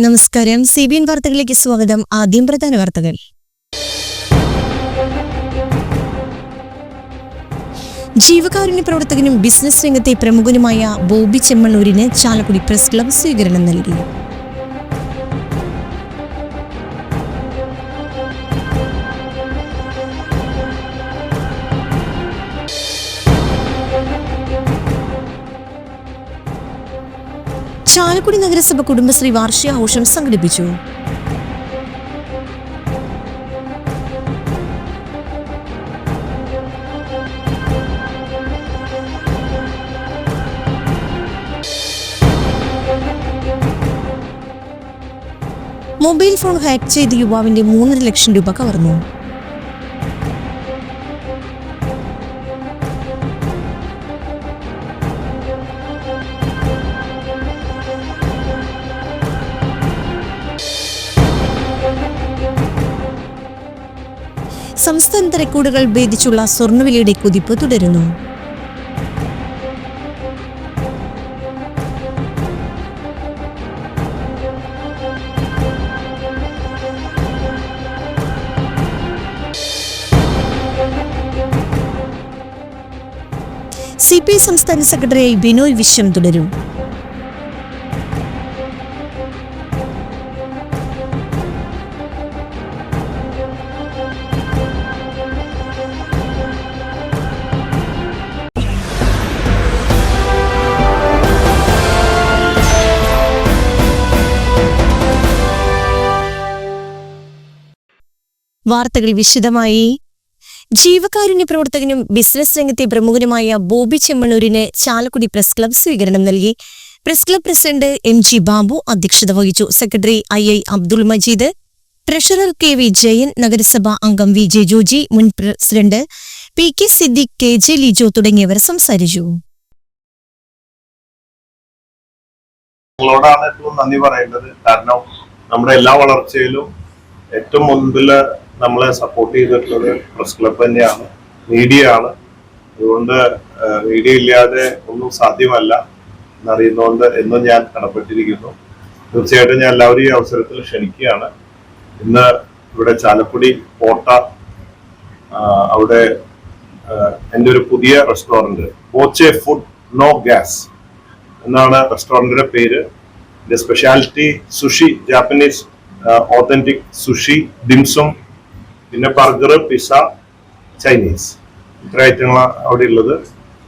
നമസ്കാരം. C B N വാർത്തകളിലേക്ക് സ്വാഗതം. ആദ്യം പ്രധാന വാർത്തകൾ. ജീവകാരുണ്യ പ്രവർത്തകനും ബിസിനസ് രംഗത്തെ പ്രമുഖനുമായ ബോബി ചെമ്മണ്ണൂരിന് ചാലക്കുടി പ്രസ് ക്ലബ് സ്വീകരണം നൽകി. ചാലക്കുടി നഗരസഭ കുടുംബശ്രീ വാർഷികാഘോഷം സംഘടിപ്പിച്ചു. മൊബൈൽ ഫോൺ ഹാക്ക് ചെയ്ത് യുവാവിന്റെ മൂന്നര ലക്ഷം രൂപ കവർന്നു. റെക്കോർഡുകൾ ഭേദിച്ചുള്ള സ്വർണവിലയുടെ കുതിപ്പ് തുടരുന്നു. സി പി ഐ സംസ്ഥാന സെക്രട്ടറിയായി ബിനോയ് വിശ്വം തുടരും. വാർത്തകൾ വിശദമായി. ജീവകാരുണ്യ പ്രവർത്തകനും ബിസിനസ് രംഗത്തെ പ്രമുഖനുമായ ബോബി ചെമ്മണൂരിന് ചാലക്കുടി പ്രസ് ക്ലബ് സ്വീകരണം നൽകി. Press club president M G Babu അധ്യക്ഷത വഹിച്ചു. Secretary I I Abdul Majeed treasurer K V Jayan നഗരസഭാ അംഗം വി ജെ ജോജി മുൻ president P K Siddique K J Lijo തുടങ്ങിയവർ സംസാരിച്ചു. നമ്മുടെ എല്ലാ വളർച്ചയിലും ഏറ്റവും മുൻപിൽ നമ്മളെ സപ്പോർട്ട് ചെയ്തിട്ടുള്ളത് പ്രസ് ക്ലബ് തന്നെയാണ്. മീഡിയ ആണ്. അതുകൊണ്ട് മീഡിയ ഇല്ലാതെ ഒന്നും സാധ്യമല്ല എന്നറിയുന്നതുകൊണ്ട് എന്നും ഞാൻ കടപ്പെട്ടിരിക്കുന്നു തീർച്ചയായിട്ടും ഞാൻ എല്ലാവരും ഈ അവസരത്തിൽ ക്ഷണിക്കുകയാണ്. ഇന്ന് ഇവിടെ ചാലക്കുടി കോട്ട അവിടെ എന്റെ ഒരു പുതിയ restaurant Boche food no gas എന്നാണ് റെസ്റ്റോറന്റിന്റെ പേര്. എന്റെ speciality sushi Japanese authentic sushi dim sum പിന്നെ ബർഗർ പിസ ചൈനീസ്. ഇത്ര ഐറ്റങ്ങളാണ് അവിടെ ഉള്ളത്.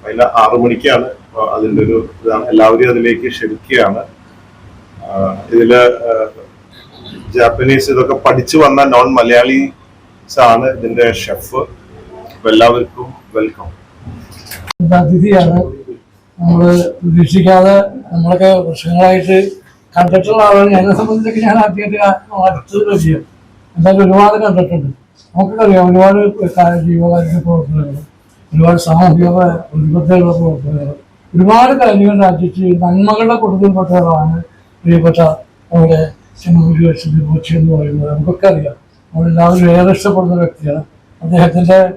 അതിൽ ആറു മണിക്കാണ് അതിന്റെ ഒരു ഇതാണ്. എല്ലാവരും അതിലേക്ക് ക്ഷണിക്കുകയാണ്. ഇതിൽ ജാപ്പനീസ് ഇതൊക്കെ പഠിച്ചു വന്ന നോൺ മലയാളീസ് ആണ് ഇതിന്റെ ഷെഫ് എല്ലാവർക്കും വെൽക്കം അതിഥിയാണ്. നമ്മൾ പ്രതീക്ഷിക്കാതെ നമ്മളൊക്കെ വർഷങ്ങളായിട്ട് കണ്ടിട്ടുള്ള ആളാണ്. എന്നെ സംബന്ധിച്ചൊക്കെ ഞാൻ ആദ്യമായിട്ട് അടുത്തത് പരിചയം എന്തായാലും ഒരുപാട് കണ്ടിട്ടുണ്ട്. നമുക്കൊക്കെ അറിയാം ഒരുപാട് ജീവകാരുണ്യ പ്രവർത്തനങ്ങൾ ഒരുപാട് സാമൂഹിക പ്രതിബദ്ധതയുള്ള പ്രവർത്തനങ്ങൾ. ഒരുപാട് കാര്യങ്ങൾ രാജ്യത്ത് നന്മകളുടെ കുടുംബപ്പെട്ടവരാണ് പ്രിയപ്പെട്ട നമ്മുടെ ചെമ്മൂരി ലക്ഷ്മി പൂച്ചി എന്ന് പറയുന്നത്. നമുക്കൊക്കെ അറിയാം. നമ്മളെല്ലാവരും ഏറെ ഇഷ്ടപ്പെടുന്ന വ്യക്തിയാണ്. അദ്ദേഹത്തിന്റെ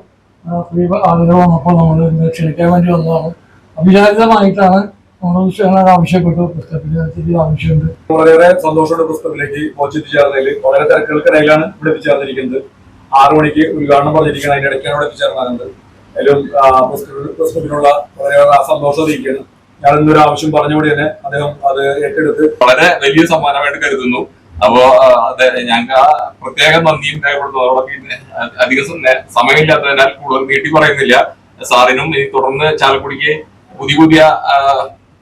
ആ, പ്രിയ ആഗ്രഹം അപ്പോൾ നമ്മൾ ക്ഷണിക്കാൻ വേണ്ടി വന്നതാണ്. അവിചാരിതമായിട്ടാണ് ക്ഷണങ്ങൾ ആവശ്യപ്പെട്ടു പുസ്തകത്തിന് ആവശ്യമുണ്ട്. സന്തോഷമുള്ള പുസ്തകത്തിലേക്ക് മോചിപ്പിച്ചാർന്നതിൽ വളരെ തിരക്കുകൾക്കിടയിലാണ് ഇവിടെ എത്തിച്ചേർന്നിരിക്കുന്നത്. ആറു മണിക്ക് ഉദ്ഘാടനം പറഞ്ഞിരിക്കുകയാണ്. അതിന്റെ ഇടയ്ക്കാണ് ഇവിടെ എത്തിച്ചേർന്നത് അതിലും വളരെയേറെ സന്തോഷം അറിയിക്കുകയാണ്. ഞാൻ ഇന്നൊരു ആവശ്യം പറഞ്ഞുകൂടി തന്നെ അദ്ദേഹം അത് ഏറ്റെടുത്ത് വളരെ വലിയ സമ്മാനമായിട്ട് കരുതുന്നു. അപ്പോ അതെ ആ പ്രത്യേക നന്ദിയും രേഖപ്പെടുത്തുന്നു അതോടൊപ്പം അധികം സമയമില്ലാത്തതിനാൽ കൂടുതൽ നീട്ടി പറയുന്നില്ല. സാറിനും ഇനി തുടർന്ന് ചാലക്കുടിക്ക് പുതിയ പുതിയ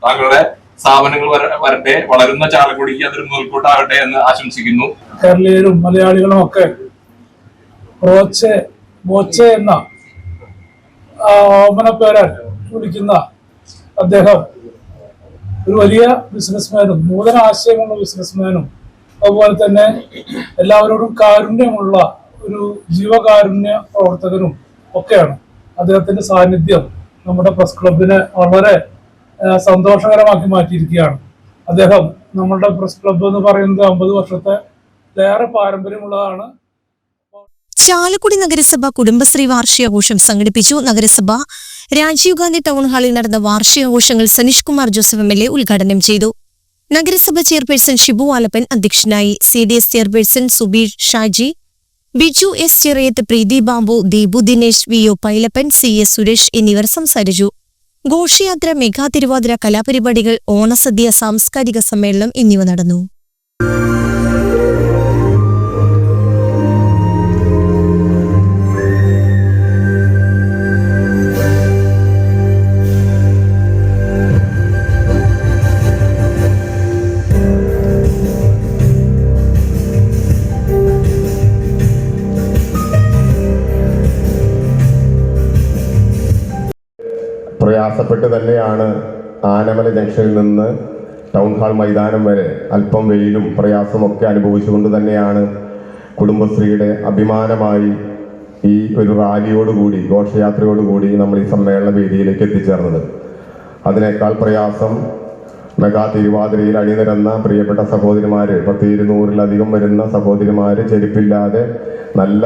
താങ്കളുടെ സ്ഥാപനങ്ങൾ വരട്ടെ. വളരുന്ന ചാലക്കുടിക്ക് അതൊരു മുതൽക്കൂട്ടാകട്ടെ എന്ന് ആശംസിക്കുന്നു. കേരളീയരും മലയാളികളും ഒക്കെ ബോച്ചെ ബോച്ചെ എന്ന ഓമന പേരാൻ വിളിക്കുന്ന അദ്ദേഹം ഒരു വലിയ ബിസിനസ്മാനും നൂതന ആശയമുള്ള ബിസിനസ്മാനും അതുപോലെ തന്നെ എല്ലാവരോടും കാരുണ്യമുള്ള ഒരു ജീവകാരുണ്യ പ്രവർത്തകനും ഒക്കെയാണ്. അദ്ദേഹത്തിന്റെ സാന്നിധ്യം നമ്മുടെ പ്രസ് ക്ലബിനെ വളരെ സന്തോഷകരമാക്കി മാറ്റിയിരിക്കുകയാണ്. അദ്ദേഹം നമ്മളുടെ പ്രസ് ക്ലബ്ബ് എന്ന് പറയുന്നത് അമ്പത് വർഷത്തെ ഏറെ പാരമ്പര്യമുള്ളതാണ് ചാലക്കുടി നഗരസഭ കുടുംബശ്രീ വാർഷികാഘോഷം സംഘടിപ്പിച്ചു. നഗരസഭ രാജീവ് ഗാന്ധി ടൗൺ ഹാളിൽ നടന്ന വാർഷികാഘോഷങ്ങൾ സനീഷ് കുമാർ ജോസഫ് എം ഉദ്ഘാടനം ചെയ്തു. നഗരസഭ ചെയർപേഴ്സൺ ഷിബു ആലപ്പൻ അധ്യക്ഷനായി. C D S chairperson Subeer Shaji Biju S Chirayath Preethi Babu Deepu Dinesh V O Pailappan C S Suresh എന്നിവർ സംസാരിച്ചു. ഘോഷയാത്ര മെഗാ തിരുവാതിര കലാപരിപാടികൾ ഓണസദ്യ സാംസ്കാരിക സമ്മേളനം എന്നിവ നടന്നു. പ്രയാസപ്പെട്ട് തന്നെയാണ് ആനമല ജംഗ്ഷനിൽ നിന്ന് ടൗൺ ഹാൾ മൈതാനം വരെ അല്പം വെയിലും പ്രയാസമൊക്കെ അനുഭവിച്ചുകൊണ്ട് തന്നെയാണ് കുടുംബശ്രീയുടെ അഭിമാനമായി ഈ ഒരു റാലിയോടുകൂടി ഘോഷയാത്രയോടുകൂടി നമ്മൾ ഈ സമ്മേളന വേദിയിലേക്ക് എത്തിച്ചേർന്നത്. അതിനേക്കാൾ പ്രയാസം മെഗാ തിരുവാതിരയിൽ അണിനിരന്ന പ്രിയപ്പെട്ട സഹോദരിമാര് പത്ത് ഇരുന്നൂറിലധികം വരുന്ന സഹോദരിമാര് ചെരുപ്പില്ലാതെ നല്ല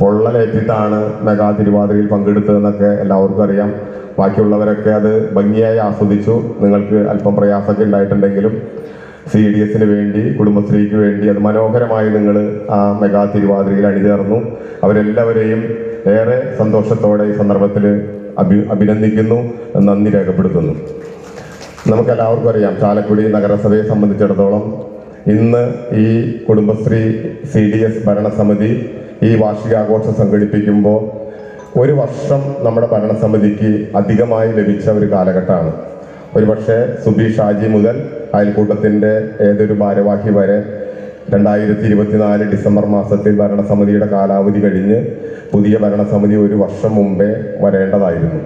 പൊള്ളലേറ്റിട്ടാണ് മെഗാ തിരുവാതിരയിൽ പങ്കെടുത്തതെന്നൊക്കെ എല്ലാവർക്കും അറിയാം. ബാക്കിയുള്ളവരൊക്കെ അത് ഭംഗിയായി ആസ്വദിച്ചു. നിങ്ങൾക്ക് അല്പം പ്രയാസമൊക്കെ ഉണ്ടായിട്ടുണ്ടെങ്കിലും സി ഡി എസിന് വേണ്ടി കുടുംബശ്രീക്ക് വേണ്ടി അത് മനോഹരമായി നിങ്ങൾ ആ മെഗാ തിരുവാതിരയിൽ അണിചേർന്നു. അവരെല്ലാവരെയും ഏറെ സന്തോഷത്തോടെ ഈ സന്ദർഭത്തിൽ അഭി അഭിനന്ദിക്കുന്നു. നന്ദി രേഖപ്പെടുത്തുന്നു. നമുക്ക് എല്ലാവർക്കും അറിയാം ചാലക്കുടി നഗരസഭയെ സംബന്ധിച്ചിടത്തോളം ഇന്ന് ഈ കുടുംബശ്രീ സി ഡി എസ് ഭരണസമിതി ഈ വാർഷികാഘോഷം സംഘടിപ്പിക്കുമ്പോൾ ഒരു വർഷം നമ്മുടെ ഭരണസമിതിക്ക് അധികമായി ലഭിച്ച ഒരു കാലഘട്ടമാണ്. ഒരുപക്ഷെ സുബി ഷാജി മുതൽ അയൽക്കൂട്ടത്തിന്റെ ഏതൊരു ഭാരവാഹി വരെ രണ്ടായിരത്തി ഇരുപത്തിനാല് ഡിസംബർ മാസത്തിൽ ഭരണസമിതിയുടെ കാലാവധി കഴിഞ്ഞ് പുതിയ ഭരണസമിതി ഒരു വർഷം മുമ്പേ വരേണ്ടതായിരുന്നു.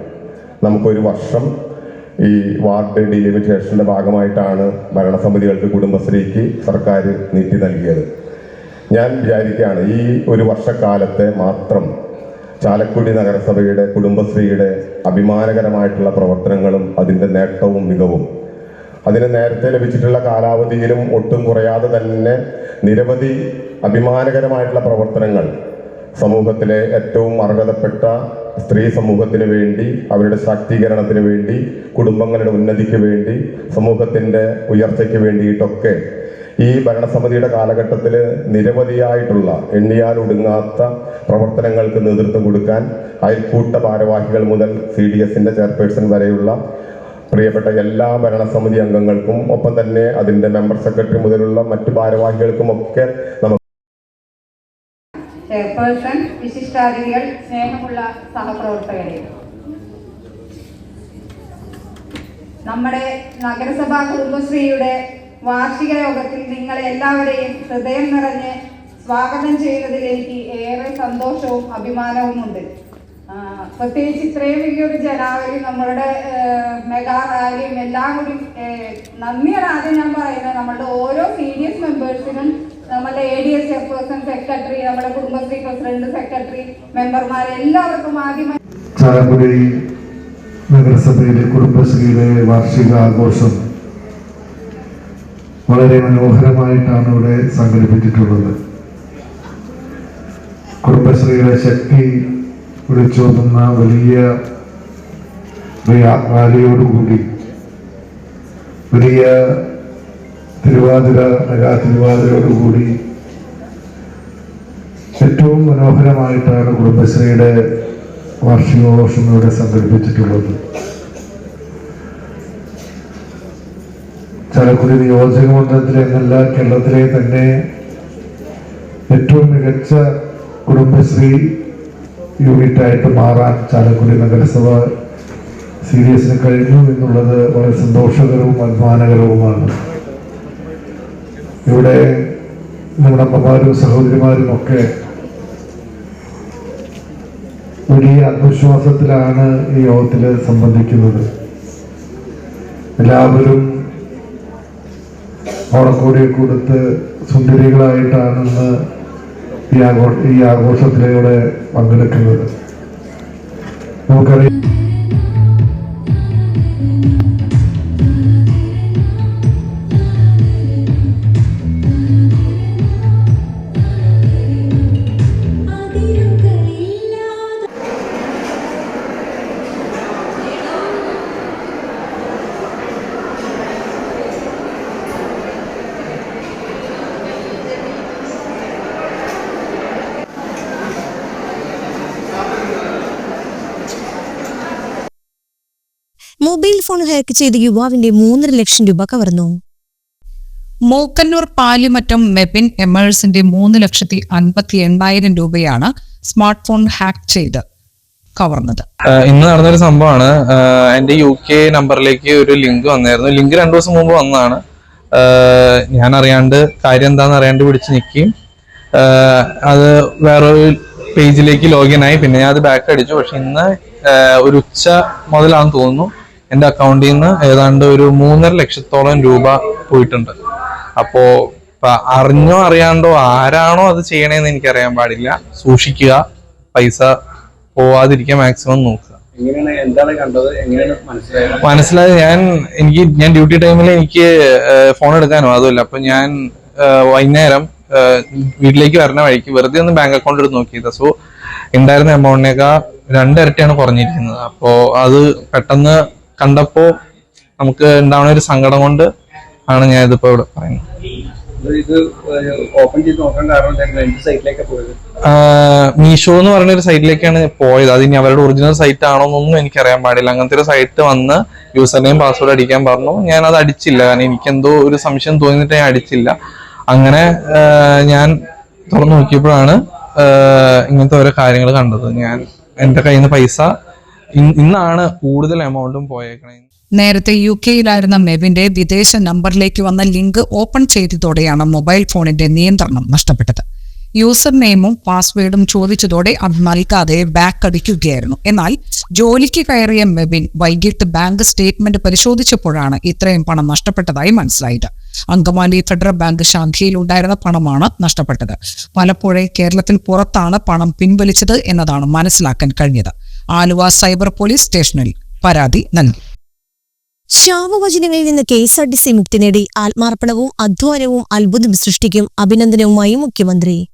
നമുക്കൊരു വർഷം ഈ വാർഡ് ഡിലിമിറ്റേഷന്റെ ഭാഗമായിട്ടാണ് ഭരണസമിതികൾക്ക് കുടുംബശ്രീക്ക് സർക്കാർ നീട്ടി നൽകിയത്. ഞാൻ വിചാരിക്കുകയാണ് ഈ ഒരു വർഷക്കാലത്തെ മാത്രം ചാലക്കുടി നഗരസഭയുടെ കുടുംബശ്രീയുടെ അഭിമാനകരമായിട്ടുള്ള പ്രവർത്തനങ്ങളും അതിന്റെ നേട്ടവും മികവും. അതിന് നേരത്തെ ലഭിച്ചിട്ടുള്ള കാലാവധിയിലും ഒട്ടും കുറയാതെ തന്നെ നിരവധി അഭിമാനകരമായിട്ടുള്ള പ്രവർത്തനങ്ങൾ സമൂഹത്തിലെ ഏറ്റവും അർഹതപ്പെട്ട സ്ത്രീ സമൂഹത്തിന് വേണ്ടി അവരുടെ ശാക്തീകരണത്തിന് വേണ്ടി കുടുംബങ്ങളുടെ ഉന്നതിക്ക് വേണ്ടി സമൂഹത്തിന്റെ ഉയർച്ചയ്ക്ക് വേണ്ടിയിട്ടൊക്കെ ഈ ഭരണസമിതിയുടെ കാലഘട്ടത്തിൽ നിരവധിയായിട്ടുള്ള എണ്ണിയാൽ ഒടുങ്ങാത്ത പ്രവർത്തനങ്ങൾക്ക് നേതൃത്വം കൊടുക്കാൻ അയൽക്കൂട്ട ഭാരവാഹികൾ മുതൽ സി ഡി എസിന്റെ ചെയർപേഴ്സൺ വരെയുള്ള പ്രിയപ്പെട്ട എല്ലാ ഭരണസമിതി അംഗങ്ങൾക്കും ഒപ്പം തന്നെ അതിന്റെ മെമ്പർ സെക്രട്ടറി മുതലുള്ള മറ്റു ഭാരവാഹികൾക്കും ഒക്കെ നമുക്ക് സ്നേഹമുള്ള സഹപ്രവർത്തകരെ. നമ്മുടെ നഗരസഭാ കുടുംബശ്രീയുടെ വാർഷിക യോഗത്തിൽ നിങ്ങളെ എല്ലാവരെയും ഹൃദയം നിറഞ്ഞ് സ്വാഗതം ചെയ്തതിൽ എനിക്ക് ഏറെ സന്തോഷവും അഭിമാനവുമുണ്ട് പ്രത്യേകിച്ച് ഇത്രയും വലിയൊരു ജനാവലി നമ്മളുടെ മെഗാ റാലിയും എല്ലാം കൂടി നന്ദിയാണ് ആദ്യം ഞാൻ പറയുന്നത്. നമ്മളുടെ ഓരോ എസ് മെമ്പേഴ്സിനും നമ്മളുടെ A D S chairperson secretary നമ്മുടെ കുടുംബശ്രീ പ്രസിഡന്റ് സെക്രട്ടറി മെമ്പർമാർ എല്ലാവർക്കും ആദ്യമായി നഗരസഭയിലെ കുടുംബശ്രീയുടെ വാർഷിക ആഘോഷം വളരെ മനോഹരമായിട്ടാണ് ഇവിടെ സംഘടിപ്പിച്ചിട്ടുള്ളത്. കുടുംബശ്രീയുടെ ശക്തി വിളിച്ചോതുന്ന വലിയ റാലിയോടുകൂടി വലിയ തിരുവാതിര മെഗാ തിരുവാതിരയോടുകൂടി ഏറ്റവും മനോഹരമായിട്ടാണ് കുടുംബശ്രീയുടെ വാർഷികാഘോഷം ഇവിടെ സംഘടിപ്പിച്ചിട്ടുള്ളത്. ചാലക്കുടി നിയോജക മണ്ഡലത്തിലെ എന്നല്ല കേരളത്തിലെ തന്നെ ഏറ്റവും മികച്ച കുടുംബശ്രീ യൂണിറ്റായിട്ട് മാറാൻ ചാലക്കുടി നഗരസഭ സീരിയസിന് കഴിഞ്ഞു എന്നുള്ളത് വളരെ സന്തോഷകരവും അഭിമാനകരവുമാണ്. ഇവിടെ നമ്മുടെ അമ്മമാരും സഹോദരിമാരും ഒക്കെ വലിയ ആത്മവിശ്വാസത്തിലാണ് ഈ യോഗത്തിൽ സംബന്ധിക്കുന്നത്. എല്ലാവരും ഓണക്കോടിയൊക്കെ കൊടുത്ത് സുന്ദരികളായിട്ടാണ് ഇന്ന് ഈ ആഘോ ഈ ആഘോഷത്തിലൂടെ പങ്കെടുക്കുന്നത്. നമുക്കറിയാം. ഫോൺ ഹാക്ക് ചെയ്ത് യുവാവിന്റെ മൂന്നര ലക്ഷം രൂപ കവർന്നു. മൂക്കന്നൂർ പാലിമറ്റം മെബിൻ എമേഴ്സിന്റെ മൂന്ന് ലക്ഷത്തി അൻപത്തി എണ്ണായിരം രൂപയാണ് സ്മാർട്ട് ഫോൺ ഹാക്ക് ചെയ്ത് കവർന്നത്. ഇന്ന് നടന്നൊരു സംഭവമാണ്. എന്റെ യു കെ നമ്പറിലേക്ക് ഒരു ലിങ്ക് വന്നായിരുന്നു. ലിങ്ക് രണ്ടു ദിവസം മുമ്പ് വന്നതാണ്. ഞാൻ അറിയാണ്ട് കാര്യം എന്താണെന്ന് അറിയാണ്ട് പിടിച്ച് നിൽക്കുകയും അത് വേറൊരു പേജിലേക്ക് ലോഗിൻ ആയി. പിന്നെ ഞാൻ അത് ബാക്ക് അടിച്ചു. പക്ഷെ ഇന്ന് ഒരു ഉച്ച മുതലാണെന്ന് തോന്നുന്നു. എന്റെ അക്കൗണ്ടിൽ നിന്ന് ഏതാണ്ട് ഒരു മൂന്നര ലക്ഷത്തോളം രൂപ പോയിട്ടുണ്ട്. അപ്പോ അറിഞ്ഞോ അറിയാണ്ടോ ആരാണോ അത് ചെയ്യണേന്ന് എനിക്കറിയാൻ പാടില്ല. സൂക്ഷിക്കുക പൈസ പോവാതിരിക്കാൻ മാക്സിമം നോക്കുക. മനസ്സിലായത്? ഞാൻ എനിക്ക് ഞാൻ ഡ്യൂട്ടി ടൈമിൽ എനിക്ക് ഫോൺ എടുക്കാനോ അതുമല്ല. അപ്പൊ ഞാൻ വൈകുന്നേരം വീട്ടിലേക്ക് വരുന്ന വഴിക്ക് വെറുതെ ഒന്ന് ബാങ്ക് അക്കൗണ്ട് എടുത്ത് നോക്കിയത്. സോ ഉണ്ടായിരുന്ന എമൗണ്ടിനേക്കാൾ രണ്ടിരട്ടിയാണ് കുറഞ്ഞിരിക്കുന്നത്. അപ്പോ അത് പെട്ടെന്ന് കണ്ടപ്പോ നമുക്ക് ഉണ്ടാവുന്ന ഒരു സങ്കടം കൊണ്ട് ആണ് ഞാൻ ഇതിപ്പോ ഇവിടെ പറയുന്നത്. ഇത് ഓപ്പൺ ചെയ്ത് നോക്കാൻ കാരണം പോയത്? മീഷോ എന്ന് പറയുന്ന ഒരു സൈറ്റിലേക്കാണ് പോയത്. അത് ഇനി അവരുടെ ഒറിജിനൽ സൈറ്റ് ആണോ എന്നൊന്നും എനിക്കറിയാൻ പാടില്ല. അങ്ങനത്തെ ഒരു സൈറ്റ് വന്ന് യൂസർ നെയിം പാസ്വേഡ് അടിക്കാൻ പറഞ്ഞു. ഞാൻ അത് അടിച്ചില്ല. കാരണം എനിക്ക് എന്തോ ഒരു സംശയം തോന്നിയിട്ട് ഞാൻ അടിച്ചില്ല. അങ്ങനെ ഞാൻ തുറന്നു നോക്കിയപ്പോഴാണ് ഇങ്ങനത്തെ ഓരോ കാര്യങ്ങൾ കണ്ടത്. ഞാൻ എന്റെ കയ്യിൽ നിന്ന് പൈസ ഇന്നാണ് കൂടുതൽ എമൗണ്ടും പോയേക്കണേ. നേരത്തെ യു കെയിലായിരുന്ന മെബിന്റെ വിദേശ നമ്പറിലേക്ക് വന്ന ലിങ്ക് ഓപ്പൺ ചെയ്തതോടെയാണ് മൊബൈൽ ഫോണിന്റെ നിയന്ത്രണം നഷ്ടപ്പെട്ടത്. യൂസർ നെയിമും പാസ്വേഡും ചോദിച്ചതോടെ അത് നൽകാതെ ബാക്ക് അടിക്കുകയായിരുന്നു എന്നാൽ ജോലിക്ക് കയറിയ മെബിൻ വൈകിട്ട് ബാങ്ക് സ്റ്റേറ്റ്മെന്റ് പരിശോധിച്ചപ്പോഴാണ് ഇത്രയും പണം നഷ്ടപ്പെട്ടതായി മനസ്സിലായത്. അങ്കമാലി ഫെഡറൽ ബാങ്ക് ശാഖയിൽ ഉണ്ടായിരുന്ന പണമാണ് നഷ്ടപ്പെട്ടത്. പലപ്പോഴേ കേരളത്തിൽ പുറത്താണ് പണം പിൻവലിച്ചത് എന്നതാണ് മനസ്സിലാക്കാൻ കഴിഞ്ഞത്. ആലുവ സൈബർ പോലീസ് സ്റ്റേഷനിൽ പരാതി നൽകി. ശാപവചനങ്ങളിൽ നിന്ന് K S R T C മുക്തി നേടി ആത്മാർപ്പണവും അധ്വാനവും അത്ഭുതം സൃഷ്ടിക്കും അഭിനന്ദനവുമായി മുഖ്യമന്ത്രി.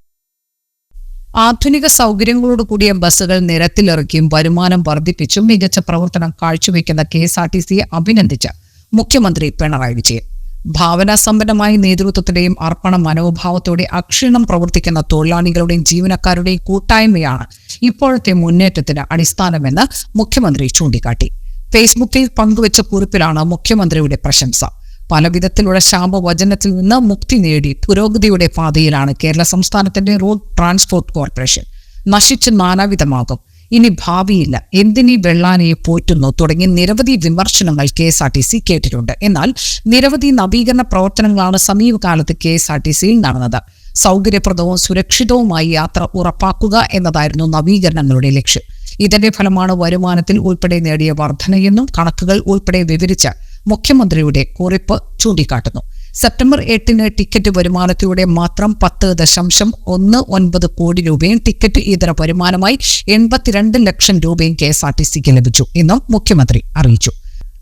ആധുനിക സൗകര്യങ്ങളോട് കൂടിയ ബസ്സുകൾ നിരത്തിലിറക്കിയും വരുമാനം വർദ്ധിപ്പിച്ചും മികച്ച പ്രവർത്തനം കാഴ്ചവെക്കുന്ന കെ എസ് ആർ ടി സിയെ അഭിനന്ദിച്ച് മുഖ്യമന്ത്രി പിണറായി വിജയൻ. ഭാവനാസമ്പന്നമായ നേതൃത്വത്തിന്റെയും അർപ്പണ മനോഭാവത്തോടെ അക്ഷീണം പ്രവർത്തിക്കുന്ന തൊഴിലാളികളുടെയും ജീവനക്കാരുടെയും കൂട്ടായ്മയാണ് ഇപ്പോഴത്തെ മുന്നേറ്റത്തിന് അടിസ്ഥാനമെന്ന് മുഖ്യമന്ത്രി ചൂണ്ടിക്കാട്ടി. ഫേസ്ബുക്കിൽ പങ്കുവച്ച കുറിപ്പിലാണ് മുഖ്യമന്ത്രിയുടെ പ്രശംസ. പല വിധത്തിലുള്ള ശാപവചനത്തിൽ നിന്ന് മുക്തി നേടി പുരോഗതിയുടെ പാതയിലാണ് കേരള സംസ്ഥാനത്തിന്റെ റോഡ് ട്രാൻസ്പോർട്ട് കോർപ്പറേഷൻ. നശിച്ച് നാനാവിധമാകും. ഇനി ഭാവിയില്ല. എന്തിനീ വെള്ളാനയെ പോറ്റുന്നു? തുടങ്ങി നിരവധി വിമർശനങ്ങൾ K S R T C കേട്ടിട്ടുണ്ട്. എന്നാൽ നിരവധി നവീകരണ പ്രവർത്തനങ്ങളാണ് സമീപകാലത്ത് കെ എസ് ആർ ടി സിയിൽ നടന്നത്. സൗകര്യപ്രദവും സുരക്ഷിതവുമായി യാത്ര ഉറപ്പാക്കുക എന്നതായിരുന്നു നവീകരണങ്ങളുടെ ലക്ഷ്യം. ഇതിന്റെ ഫലമാണ് വരുമാനത്തിൽ ഉൾപ്പെടെ നേടിയ വർധനയെന്നും കണക്കുകൾ ഉൾപ്പെടെ വിവരിച്ച് മുഖ്യമന്ത്രിയുടെ കുറിപ്പ് ചൂണ്ടിക്കാട്ടുന്നു. സെപ്റ്റംബർ എട്ടിന് ടിക്കറ്റ് വരുമാനത്തിലൂടെ മാത്രം പത്ത് ദശാംശം ഒന്ന് ഒൻപത് കോടി രൂപയും ടിക്കറ്റ് ഇതര വരുമാനമായി എൺപത്തിരണ്ട് ലക്ഷം രൂപയും കെ എസ് ആർ ടി സിക്ക് ലഭിച്ചു എന്നും മുഖ്യമന്ത്രി അറിയിച്ചു.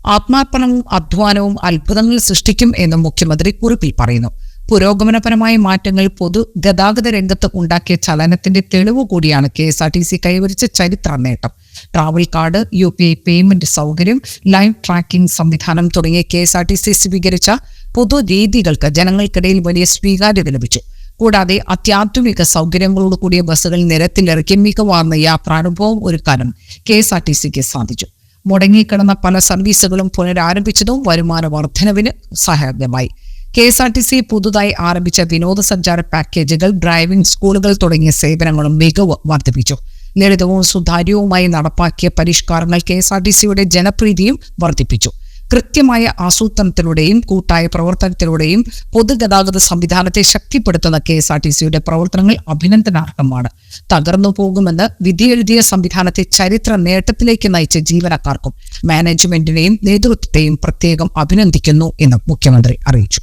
ആത്മാർപ്പണവും അധ്വാനവും അത്ഭുതങ്ങൾ സൃഷ്ടിക്കും എന്നും മുഖ്യമന്ത്രി കുറിപ്പിൽ പറയുന്നു. പുരോഗമനപരമായ മാറ്റങ്ങൾ പൊതു ഗതാഗത രംഗത്ത് ഉണ്ടാക്കിയ ചലനത്തിന്റെ തെളിവ് കൂടിയാണ് K S R T C കൈവരിച്ച ചരിത്ര നേട്ടം. Travel card U P I payment സൗകര്യം ലൈവ് ട്രാക്കിംഗ് സംവിധാനം തുടങ്ങിയ K S R T C സ്വീകരിച്ച പൊതു രീതികൾക്ക് ജനങ്ങൾക്കിടയിൽ വലിയ സ്വീകാര്യത ലഭിച്ചു. കൂടാതെ അത്യാധുനിക സൗകര്യങ്ങളോട് കൂടിയ ബസ്സുകൾ നിരത്തിലിറക്കി മികവാർന്ന യാത്രാനുഭവം ഒരുക്കാനും കെ എസ് ആർ ടി സിക്ക് സാധിച്ചു. മുടങ്ങിക്കിടന്ന പല സർവീസുകളും പുനരാരംഭിച്ചതും വരുമാന വർധനവിന് സഹായകമായി. K S R T C പുതുതായി ആരംഭിച്ച വിനോദസഞ്ചാര പാക്കേജുകൾ ഡ്രൈവിംഗ് സ്കൂളുകൾ തുടങ്ങിയ സേവനങ്ങളും മികവ് വർദ്ധിപ്പിച്ചു. ലളിതവും സുതാര്യവുമായി നടപ്പാക്കിയ പരിഷ്കാരങ്ങൾ കെ എസ് ആർ ടി സിയുടെ ജനപ്രീതിയും വർദ്ധിപ്പിച്ചു. കൃത്യമായ ആസൂത്രണത്തിലൂടെയും കൂട്ടായ പ്രവർത്തനത്തിലൂടെയും പൊതുഗതാഗത സംവിധാനത്തെ ശക്തിപ്പെടുത്തുന്ന കെ എസ് ആർ ടി സിയുടെ പ്രവർത്തനങ്ങൾ അഭിനന്ദനാർഹമാണ്. തകർന്നു പോകുമെന്ന് വിധിയെഴുതിയ സംവിധാനത്തെ ചരിത്ര നേട്ടത്തിലേക്ക് നയിച്ച ജീവനക്കാർക്കും മാനേജ്മെന്റിനെയും നേതൃത്വത്തെയും പ്രത്യേകം അഭിനന്ദിക്കുന്നു എന്ന് മുഖ്യമന്ത്രി അറിയിച്ചു.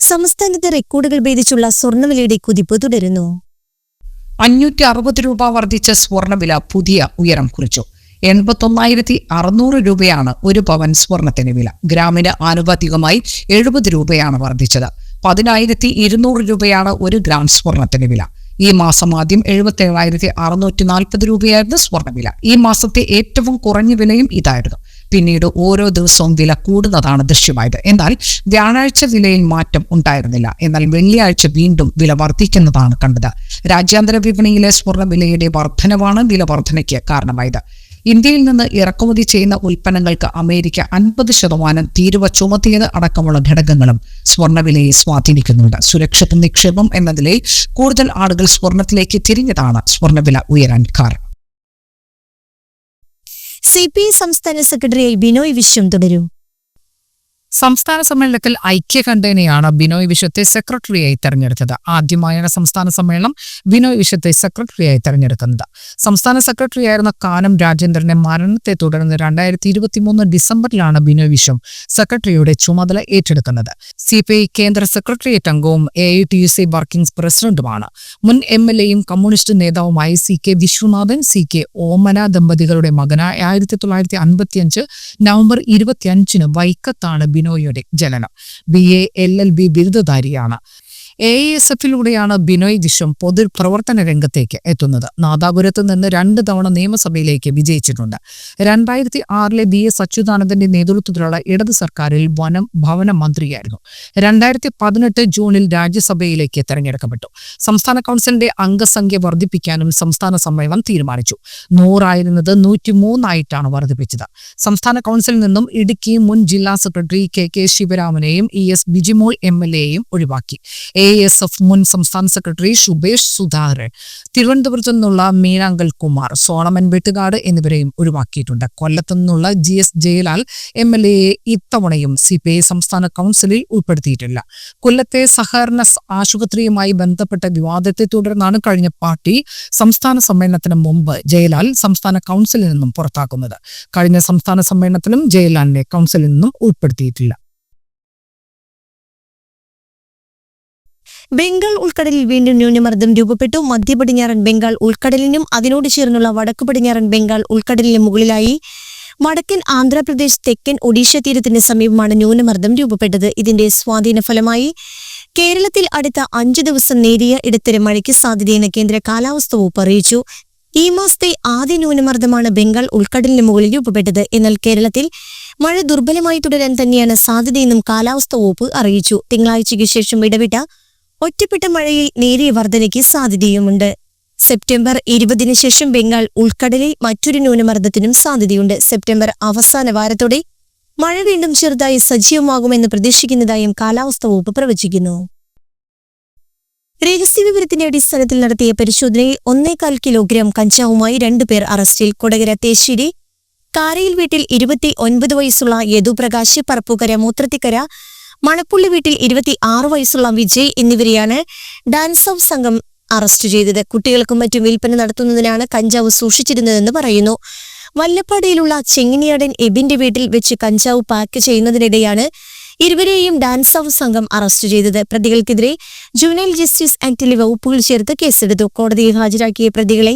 സംസ്ഥാനത്തെ റെക്കോർഡുകൾ ഭേദിച്ചുള്ള സ്വർണവിലയുടെ കുതിപ്പ് തുടരുന്നു. അഞ്ഞൂറ്റി അറുപത് രൂപ വർദ്ധിച്ച സ്വർണവില പുതിയ ഉയരം കുറിച്ചു. എൺപത്തൊന്നായിരത്തി അറുന്നൂറ് രൂപയാണ് ഒരു പവൻ സ്വർണത്തിന് വില. ഗ്രാമിന് ആനുപാതികമായി എഴുപത് രൂപയാണ് വർദ്ധിച്ചത്. പതിനായിരത്തി ഇരുന്നൂറ് രൂപയാണ് ഒരു ഗ്രാം സ്വർണത്തിന് വില. ഈ മാസം ആദ്യം എഴുപത്തി ഏഴായിരത്തി അറുന്നൂറ്റി നാൽപ്പത് രൂപയായിരുന്നു സ്വർണവില ഈ മാസത്തെ ഏറ്റവും കുറഞ്ഞ വിലയും ഇതായിരുന്നു. പിന്നീട് ഓരോ ദിവസവും വില കൂടുന്നതാണ് ദൃശ്യമായത്. എന്നാൽ വ്യാഴാഴ്ച വിലയിൽ മാറ്റം ഉണ്ടായിരുന്നില്ല. എന്നാൽ വെള്ളിയാഴ്ച വീണ്ടും വില വർദ്ധിക്കുന്നതാണ് കണ്ടത്. രാജ്യാന്തര വിപണിയിലെ സ്വർണ വിലയുടെ വർധനവാണ് വില വർധനയ്ക്ക് കാരണമായത്. ഇന്ത്യയിൽ നിന്ന് ഇറക്കുമതി ചെയ്യുന്ന ഉൽപ്പന്നങ്ങൾക്ക് അമേരിക്ക അൻപത് ശതമാനം തീരുവ ചുമത്തിയത് അടക്കമുള്ള ഘടകങ്ങളും സ്വർണവിലയെ സ്വാധീനിക്കുന്നുണ്ട്. സുരക്ഷിത നിക്ഷേപം എന്ന നിലയിൽ കൂടുതൽ ആളുകൾ സ്വർണത്തിലേക്ക് തിരിഞ്ഞതാണ് സ്വർണവില ഉയരാൻ കാരണം. സി പി ഐ സംസ്ഥാന സെക്രട്ടറിയായി ബിനോയ് വിശ്വം തുടരും സംസ്ഥാന സമ്മേളനത്തിൽ ഐക്യകണ്ഠേനയാണ് ബിനോയ് വിശ്വത്തെ സെക്രട്ടറിയായി തെരഞ്ഞെടുത്തത്. ആദ്യമായാണ് സംസ്ഥാന സമ്മേളനം ബിനോയ് വിശ്വത്തെ സെക്രട്ടറിയായി തെരഞ്ഞെടുക്കുന്നത്. സംസ്ഥാന സെക്രട്ടറിയായിരുന്ന കാനം രാജേന്ദ്രന്റെ മരണത്തെ തുടർന്ന് രണ്ടായിരത്തി ഇരുപത്തിമൂന്ന് ഡിസംബറിലാണ് ബിനോയ് വിശ്വം സെക്രട്ടറിയുടെ ചുമതല ഏറ്റെടുക്കുന്നത്. സി പി ഐ കേന്ദ്ര സെക്രട്ടേറിയറ്റ് അംഗവും A I T U C working പ്രസിഡന്റുമാണ്. മുൻ എം എൽ എയും കമ്മ്യൂണിസ്റ്റ് നേതാവുമായ C K Viswanathan C K Omana ദമ്പതികളുടെ മകനായ ആയിരത്തി തൊള്ളായിരത്തി അൻപത്തിയഞ്ച് നവംബർ ഇരുപത്തിയഞ്ചിന് വൈക്കത്താണ് ബിനോയിയുടെ ജനനം. B A L L B ബിരുദധാരിയാണ്. A S എഫിലൂടെയാണ് ബിനോയ് വിശ്വം പൊതു പ്രവർത്തന രംഗത്തേക്ക് എത്തുന്നത്. നാദാപുരത്ത് നിന്ന് രണ്ട് തവണ നിയമസഭയിലേക്ക് വിജയിച്ചിട്ടുണ്ട്. രണ്ടായിരത്തി ആറിലെ ബി എസ് അച്യുതാനന്ദന്റെ നേതൃത്വത്തിലുള്ള ഇടത് സർക്കാരിൽ വനം ഭവന മന്ത്രിയായിരുന്നു. രണ്ടായിരത്തി പതിനെട്ട് ജൂണിൽ രാജ്യസഭയിലേക്ക് തെരഞ്ഞെടുക്കപ്പെട്ടു. സംസ്ഥാന കൗൺസിലിന്റെ അംഗസംഖ്യ വർദ്ധിപ്പിക്കാനും സംസ്ഥാന സമ്മേളനം തീരുമാനിച്ചു. നൂറായിരുന്നത് നൂറ്റിമൂന്നായിട്ടാണ് വർദ്ധിപ്പിച്ചത്. സംസ്ഥാന കൗൺസിലിൽ നിന്നും ഇടുക്കി മുൻ ജില്ലാ secretary K K ശിവരാമനെയും E S Bijimol M L എയും ഒഴിവാക്കി. എ എസ് എഫ് മുൻ സംസ്ഥാന സെക്രട്ടറി ശുഭേഷ് സുധാകരൻ തിരുവനന്തപുരത്തു നിന്നുള്ള മീനാങ്കൽ കുമാർ സോളമൻ വെട്ടുകാട് എന്നിവരെയും ഒഴിവാക്കിയിട്ടുണ്ട്. കൊല്ലത്തു നിന്നുള്ള G S Jayalal M L എയെ ഇത്തവണയും സി പി ഐ സംസ്ഥാന കൗൺസിലിൽ ഉൾപ്പെടുത്തിയിട്ടില്ല. കൊല്ലത്തെ സഹകരണ ആശുപത്രിയുമായി ബന്ധപ്പെട്ട വിവാദത്തെ തുടർന്നാണ് കഴിഞ്ഞ പാർട്ടി സംസ്ഥാന സമ്മേളനത്തിന് മുമ്പ് ജയലാൽ സംസ്ഥാന കൗൺസിലിൽ നിന്നും പുറത്താക്കുന്നത്. കഴിഞ്ഞ സംസ്ഥാന സമ്മേളനത്തിലും ജയലാലിനെ കൗൺസിലിൽ നിന്നും ഉൾപ്പെടുത്തിയിട്ടില്ല. ബംഗാൾ ഉൾക്കടലിൽ വീണ്ടും ന്യൂനമർദ്ദം രൂപപ്പെട്ടു. മധ്യ പടിഞ്ഞാറൻ ബംഗാൾ ഉൾക്കടലിനും അതിനോട് ചേർന്നുള്ള വടക്കു പടിഞ്ഞാറൻ ബംഗാൾ ഉൾക്കടലിനും മുകളിലായി. വടക്കൻ ആന്ധ്രാപ്രദേശ് തെക്കൻ ഒഡീഷ തീരത്തിന് സമീപമാണ് ന്യൂനമർദ്ദം രൂപപ്പെട്ടത്. ഇതിന്റെ സ്വാധീന ഫലമായി കേരളത്തിൽ അടുത്ത അഞ്ചു ദിവസം നേരിയ ഇടത്തരം മഴയ്ക്ക് സാധ്യതയെന്ന് കേന്ദ്ര കാലാവസ്ഥാ വകുപ്പ് അറിയിച്ചു. ഈ മാസത്തെ ആദ്യ ന്യൂനമർദ്ദമാണ് ബംഗാൾ ഉൾക്കടലിന് മുകളിൽ രൂപപ്പെട്ടത്. എന്നാൽ കേരളത്തിൽ മഴ ദുർബലമായി തുടരാൻ തന്നെയാണ് സാധ്യതയെന്നും കാലാവസ്ഥാ വകുപ്പ് അറിയിച്ചു. തിങ്കളാഴ്ചയ്ക്ക് ശേഷം ഇടവിട്ട ഒറ്റപ്പെട്ട മഴയിൽ നേരിയ വർധനയ്ക്ക് സാധ്യതയുമുണ്ട്. സെപ്റ്റംബർ ഇരുപതിന് ശേഷം ബംഗാൾ ഉൾക്കടലിൽ മറ്റൊരു ന്യൂനമർദ്ദത്തിനും സാധ്യതയുണ്ട്. സെപ്റ്റംബർ അവസാന വാരത്തോടെ മഴ വീണ്ടും ചെറുതായി സജീവമാകുമെന്ന് പ്രതീക്ഷിക്കുന്നതായും കാലാവസ്ഥാ വകുപ്പ് പ്രവചിക്കുന്നു. രഹസ്യവിവരത്തിന്റെ അടിസ്ഥാനത്തിൽ നടത്തിയ പരിശോധനയിൽ ഒന്നേകാൽ കിലോഗ്രാം കഞ്ചാവുമായി രണ്ടുപേർ അറസ്റ്റിൽ. കൊടകര തേശ്ശേരി കാരയിൽ വീട്ടിൽ ഇരുപത്തി ഒൻപത് വയസ്സുള്ള യദുപ്രകാശ് പറപ്പുകര മൂത്രത്തിക്കര മണപ്പുള്ളി വീട്ടിൽ ഇരുപത്തി ആറ് വയസ്സുള്ള വിജയ് എന്നിവരെയാണ് ഡാൻസ് ഓഫ് സംഘം അറസ്റ്റ് ചെയ്തത്. കുട്ടികൾക്കും മറ്റും വിൽപ്പന നടത്തുന്നതിനാണ് കഞ്ചാവ് സൂക്ഷിച്ചിരുന്നതെന്ന് പറയുന്നു. വല്ലപ്പാടിയിലുള്ള ചെങ്ങിനിയാടൻ എബിന്റെ വീട്ടിൽ വെച്ച് കഞ്ചാവ് പാക്ക് ചെയ്യുന്നതിനിടെയാണ് ഇരുവരെയും ഡാൻസ് ഓഫ് സംഘം അറസ്റ്റ് ചെയ്തത്. പ്രതികൾക്കെതിരെ ജുവനൈൽ ജസ്റ്റിസ് ആക്ടിലെ വകുപ്പുകൾ ചേർത്ത് കേസെടുത്തു. കോടതിയിൽ ഹാജരാക്കിയ പ്രതികളെ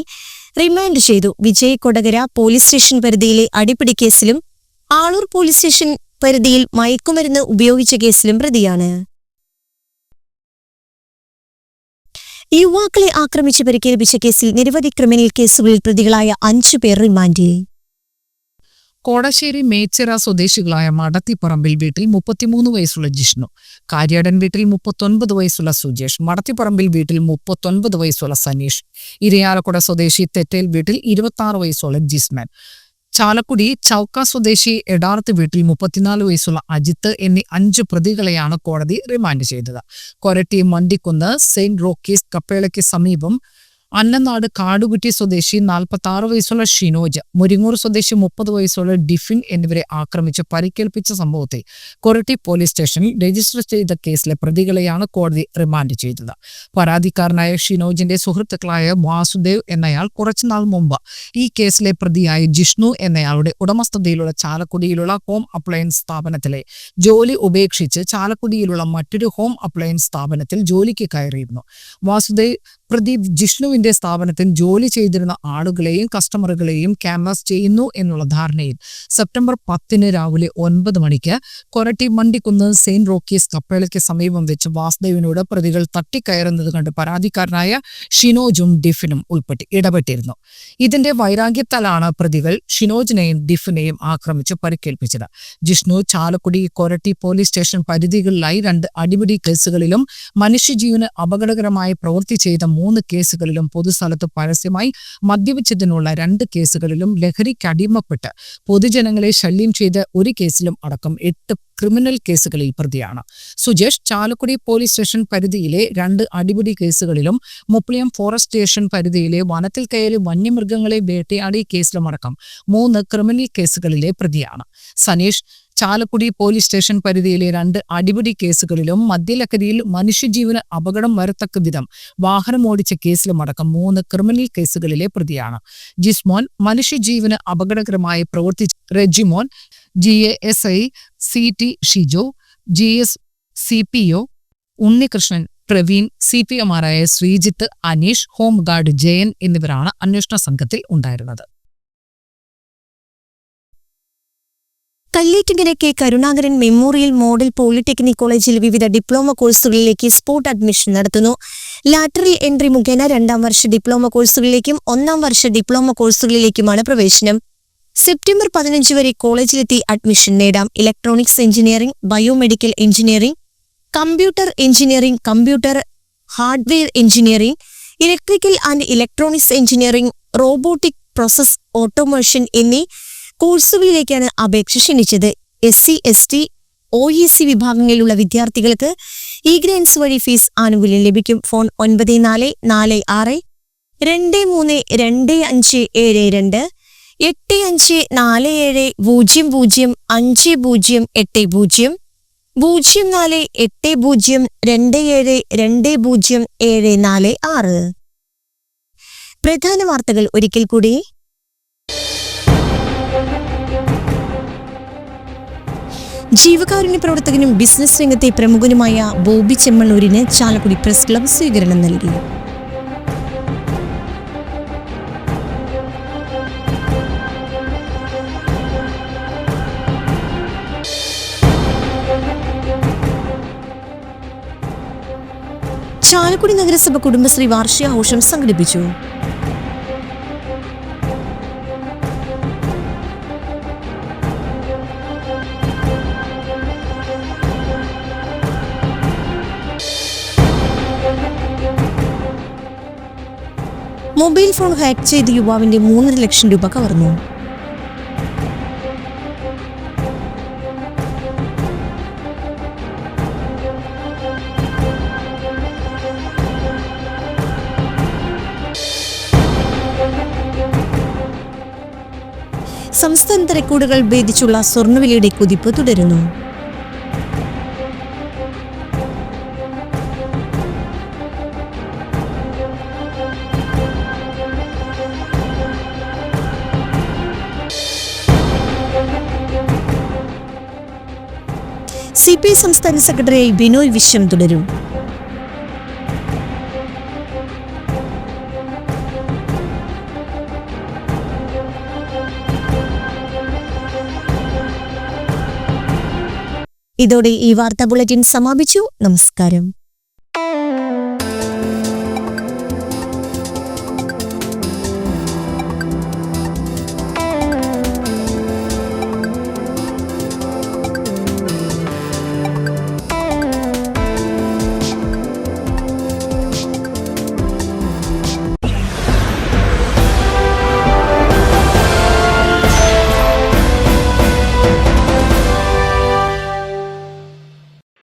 റിമാൻഡ് ചെയ്തു. വിജയ് കൊടകര പോലീസ് സ്റ്റേഷൻ പരിധിയിലെ അടിപിടി കേസിലും ആളൂർ പോലീസ് സ്റ്റേഷൻ പരിധിയിൽ മയക്കുമരുന്ന് ഉപയോഗിച്ച കേസിലും പ്രതിയാണ്. യുവാക്കളെ ആക്രമിച്ച് പരിക്കേൽപ്പിച്ച കേസിൽ നിരവധി ക്രിമിനൽ കേസുകളിൽ പ്രതികളായ അഞ്ചു പേർ റിമാൻഡിൽ. കോടശ്ശേരി മേച്ചിറ സ്വദേശികളായ മടത്തിപ്പറമ്പിൽ വീട്ടിൽ മുപ്പത്തിമൂന്ന് വയസ്സുള്ള ജിഷ്ണു കാര്യാടൻ വീട്ടിൽ മുപ്പത്തൊൻപത് വയസ്സുള്ള സുജേഷ് മടത്തിപ്പറമ്പിൽ വീട്ടിൽ മുപ്പത്തൊൻപത് വയസ്സുള്ള സനീഷ് ഇരയാലക്കുട സ്വദേശി തെറ്റേൽ വീട്ടിൽ ഇരുപത്തി വയസ്സുള്ള ജിസ്മാൻ ചാലക്കുടി ചൌക്ക സ്വദേശി എടാർത്ത് വീട്ടിൽ മുപ്പത്തിനാല് വയസ്സുള്ള അജിത്ത് എന്നീ അഞ്ച് പ്രതികളെയാണ് കോടതി റിമാൻഡ് ചെയ്തത്. കൊരട്ടി മണ്ടിക്കുന്ന് സെയിന്റ് റോക്കീസ് കപ്പേളയ്ക്ക് സമീപം അന്നനാട് കാടുകുറ്റി സ്വദേശി നാൽപ്പത്തി ആറ് വയസ്സുള്ള ഷിനോജ് മുരിങ്ങൂർ സ്വദേശി മുപ്പത് വയസ്സുള്ള ഡിഫിൻ എന്നിവരെ ആക്രമിച്ച് പരിക്കേൽപ്പിച്ച സംഭവത്തെ കൊരട്ടി പോലീസ് സ്റ്റേഷനിൽ രജിസ്റ്റർ ചെയ്ത കേസിലെ പ്രതികളെയാണ് കോടതി റിമാൻഡ് ചെയ്തത്. പരാതിക്കാരനായ ഷിനോജിന്റെ സുഹൃത്തുക്കളായ വാസുദേവ് എന്നയാൾ കുറച്ചുനാൾ മുമ്പ് ഈ കേസിലെ പ്രതിയായ ജിഷ്ണു എന്നയാളുടെ ഉടമസ്ഥതയിലുള്ള ചാലക്കുടിയിലുള്ള ഹോം അപ്ലയൻസ് സ്ഥാപനത്തിലെ ജോലി ഉപേക്ഷിച്ച് ചാലക്കുടിയിലുള്ള മറ്റൊരു ഹോം അപ്ലയൻസ് സ്ഥാപനത്തിൽ ജോലിക്ക് കയറിയിരുന്നു. വാസുദേവ് പ്രദീപ് ജിഷ്ണുവിന്റെ സ്ഥാപനത്തിൽ ജോലി ചെയ്തിരുന്ന ആളുകളെയും കസ്റ്റമറുകളെയും ക്യാൻവാസ് ചെയ്യുന്നു എന്നുള്ള ധാരണയിൽ സെപ്റ്റംബർ പത്തിന് രാവിലെ ഒൻപത് മണിക്ക് കൊരട്ടി മണ്ടിക്കുന്ന് സെയിന്റ് റോക്കീസ് കപ്പേളയ്ക്ക് സമീപം വെച്ച് വാസുദേവിനോട് പ്രതികൾ തട്ടിക്കയറുന്നത് കണ്ട് പരാതിക്കാരനായ ഷിനോജും ഡിഫിനും ഉൾപ്പെട്ട് ഇടപെട്ടിരുന്നു. ഇതിന്റെ വൈരാഗ്യത്താലാണ് പ്രതികൾ ഷിനോജിനെയും ഡിഫിനെയും ആക്രമിച്ച് പരിക്കേൽപ്പിച്ചത്. ജിഷ്ണു ചാലക്കുടി കൊരട്ടി പോലീസ് സ്റ്റേഷൻ പരിധികളിലായി രണ്ട് അടിപിടി കേസുകളിലും മനുഷ്യജീവന് അപകടകരമായി പ്രവൃത്തി ചെയ്ത മൂന്ന് കേസുകളിലും പൊതുസ്ഥലത്ത് പരസ്യമായി മദ്യപിച്ചതിനുള്ള രണ്ട് കേസുകളിലും ലഹരിക്ക് അടിമപ്പെട്ട് പൊതുജനങ്ങളെ ശല്യം ചെയ്ത് ഒരു കേസിലും അടക്കം എട്ട് ക്രിമിനൽ കേസുകളിൽ പ്രതിയാണ്. സുജേഷ് ചാലക്കുടി പോലീസ് സ്റ്റേഷൻ പരിധിയിലെ രണ്ട് അടിപിടി കേസുകളിലും മുപ്ലിയം ഫോറസ്റ്റ് സ്റ്റേഷൻ പരിധിയിലെ വനത്തിൽ കയറി വന്യമൃഗങ്ങളെ വേട്ടയാടിയ കേസിലുമടക്കം മൂന്ന് ക്രിമിനൽ കേസുകളിലെ പ്രതിയാണ്. സനീഷ് ചാലക്കുടി പോലീസ് സ്റ്റേഷൻ പരിധിയിലെ രണ്ട് അടിപിടി കേസുകളിലും മദ്യലഹരിയിൽ മനുഷ്യജീവന് അപകടം വരത്തക്ക വിധം വാഹനം ഓടിച്ച കേസിലുമടക്കം മൂന്ന് ക്രിമിനൽ കേസുകളിലെ പ്രതിയാണ്. ജിസ്മോൻ മനുഷ്യജീവന് അപകടകരമായി പ്രവർത്തിച്ച Regimon G A S I C T Shijo G S C P O Unnikrishnan Praveen C P എമാരായ Sreejith Aneesh home guard Jayan എന്നിവരാണ് അന്വേഷണ സംഘത്തിൽ ഉണ്ടായിരുന്നത്. Kallettumkara K. Karunakaran memorial model polytechnic കോളേജിൽ വിവിധ ഡിപ്ലോമ കോഴ്സുകളിലേക്ക് സ്പോട്ട് അഡ്മിഷൻ നടത്തുന്നു. ലാറ്ററൽ എൻട്രി മുഖേന രണ്ടാം വർഷ ഡിപ്ലോമ കോഴ്സുകളിലേക്കും ഒന്നാം വർഷ ഡിപ്ലോമ കോഴ്സുകളിലേക്കുമാണ് പ്രവേശനം. സെപ്റ്റംബർ പതിനഞ്ച് വരെ കോളേജിലെത്തി അഡ്മിഷൻ നേടാം. Electronics engineering biomedical engineering computer engineering computer hardware engineering electrical and electronics engineering robotic process automation എന്നീ കോഴ്സുകളിലേക്കാണ് അപേക്ഷ ക്ഷണിച്ചത്. S C S T O E C വിഭാഗങ്ങളിലുള്ള വിദ്യാർത്ഥികൾക്ക് ഇ ഗ്രേൻസ് വഴി ഫീസ് ആനുകൂല്യം ലഭിക്കും. ഫോൺ ഒൻപത് നാല് നാല് ആറ് രണ്ട് മൂന്ന് രണ്ട് അഞ്ച് ഏഴ് രണ്ട് എട്ട് അഞ്ച് നാല് ഏഴ് പൂജ്യം പൂജ്യം അഞ്ച് പൂജ്യം എട്ട് പൂജ്യം പൂജ്യം നാല് എട്ട് പൂജ്യം രണ്ട് ഏഴ് രണ്ട് പൂജ്യം ഏഴ് നാല് ആറ്. പ്രധാന വാർത്തകൾ ഒരിക്കൽ കൂടി. ജീവകാരുണ്യ പ്രവർത്തകനും ബിസിനസ് രംഗത്തെ പ്രമുഖനുമായ ബോബി ചെമ്മണ്ണൂരിന് ചാലക്കുടി പ്രസ് ക്ലബ് സ്വീകരണം നൽകി. ചാലക്കുടി നഗരസഭ കുടുംബശ്രീ വാർഷികാഘോഷം സംഘടിപ്പിച്ചു. മൊബൈൽ ഫോൺ ഹാക്ക് ചെയ്ത് യുവാവിന്റെ മൂന്നര ലക്ഷം രൂപ കവർന്നു. സംസ്ഥാനത്തെ റെക്കോർഡുകൾ ഭേദിച്ചുള്ള സ്വർണവിലയുടെ കുതിപ്പ് തുടരുന്നു. പി സംസ്ഥാന സെക്രട്ടറി ബിനോയ് വിശ്വം തുടരും. ഇതോടെ ഈ വാർത്താ ബുള്ളറ്റിൻ സമാപിച്ചു. നമസ്കാരം.